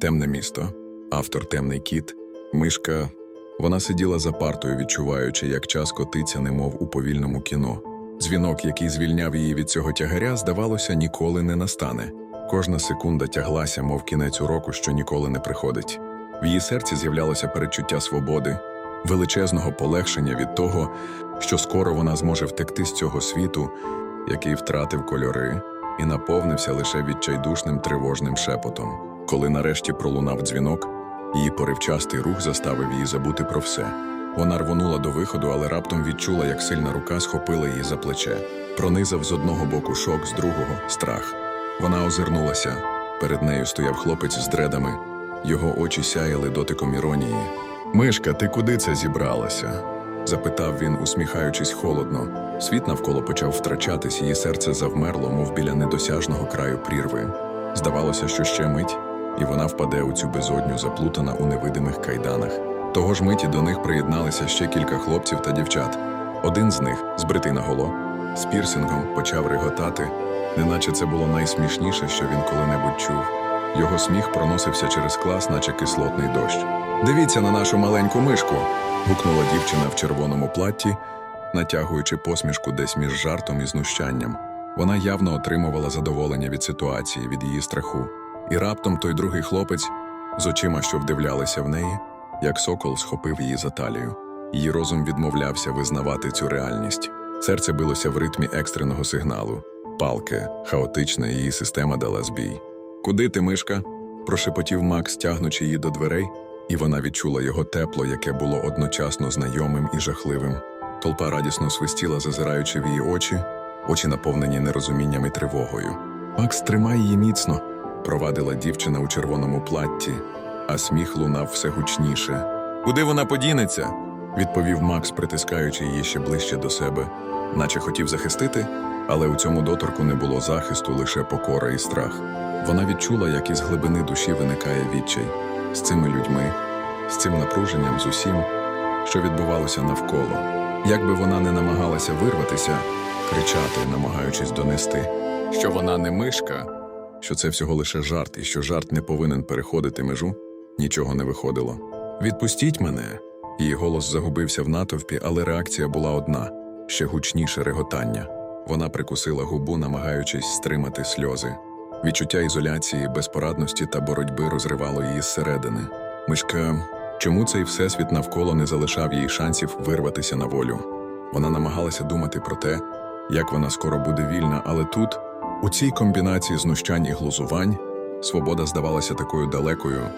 Темне місто, автор темний кіт, мишка. Вона сиділа за партою, відчуваючи, як час котиться, немов у повільному кіно. Дзвінок, який звільняв її від цього тягаря, здавалося, ніколи не настане. Кожна секунда тяглася, мов кінець уроку, що ніколи не приходить. В її серці з'являлося передчуття свободи, величезного полегшення від того, що скоро вона зможе втекти з цього світу, який втратив кольори, і наповнився лише відчайдушним тривожним шепотом. Коли нарешті пролунав дзвінок, її поривчастий рух заставив її забути про все. Вона рвонула до виходу, але раптом відчула, як сильна рука схопила її за плече. Пронизав з одного боку шок, з другого страх. Вона озирнулася. Перед нею стояв хлопець з дредами. Його очі сяяли дотиком іронії. Мишка, ти куди це зібралася? запитав він, усміхаючись холодно. Світ навколо почав втрачатись, її серце завмерло, мов біля недосяжного краю прірви. Здавалося, що ще мить, і вона впаде у цю безодню, заплутана у невидимих кайданах. Того ж миті до них приєдналися ще кілька хлопців та дівчат. Один з них, збритий наголо, з пірсингом почав реготати, неначе це було найсмішніше, що він коли-небудь чув. Його сміх проносився через клас, наче кислотний дощ. Дивіться на нашу маленьку мишку. гукнула дівчина в червоному платті, натягуючи посмішку десь між жартом і знущанням. Вона явно отримувала задоволення від ситуації, від її страху. І раптом той другий хлопець, з очима, що вдивлялися в неї, як сокол схопив її за талію. Її розум відмовлявся визнавати цю реальність. Серце билося в ритмі екстреного сигналу. Палке, хаотична її система дала збій. Куди ти, мишка? прошепотів Макс, тягнучи її до дверей, і вона відчула його тепло, яке було одночасно знайомим і жахливим. Толпа радісно свистіла, зазираючи в її очі, очі наповнені нерозумінням і тривогою. Макс, тримай її міцно, провадила дівчина у червоному платті, а сміх лунав все гучніше. Куди вона подінеться? відповів Макс, притискаючи її ще ближче до себе, наче хотів захистити, але у цьому доторку не було захисту, лише покора і страх. Вона відчула, як із глибини душі виникає відчай з цими людьми, з цим напруженням, з усім, що відбувалося навколо. Як би вона не намагалася вирватися, кричати, намагаючись донести, що вона не мишка, що це всього лише жарт, і що жарт не повинен переходити межу, нічого не виходило. Відпустіть мене. Її голос загубився в натовпі, але реакція була одна ще гучніше реготання. Вона прикусила губу, намагаючись стримати сльози. Відчуття ізоляції, безпорадності та боротьби розривало її зсередини. Мишка, чому цей всесвіт навколо не залишав їй шансів вирватися на волю? Вона намагалася думати про те, як вона скоро буде вільна, але тут, у цій комбінації знущань і глузувань, свобода здавалася такою далекою,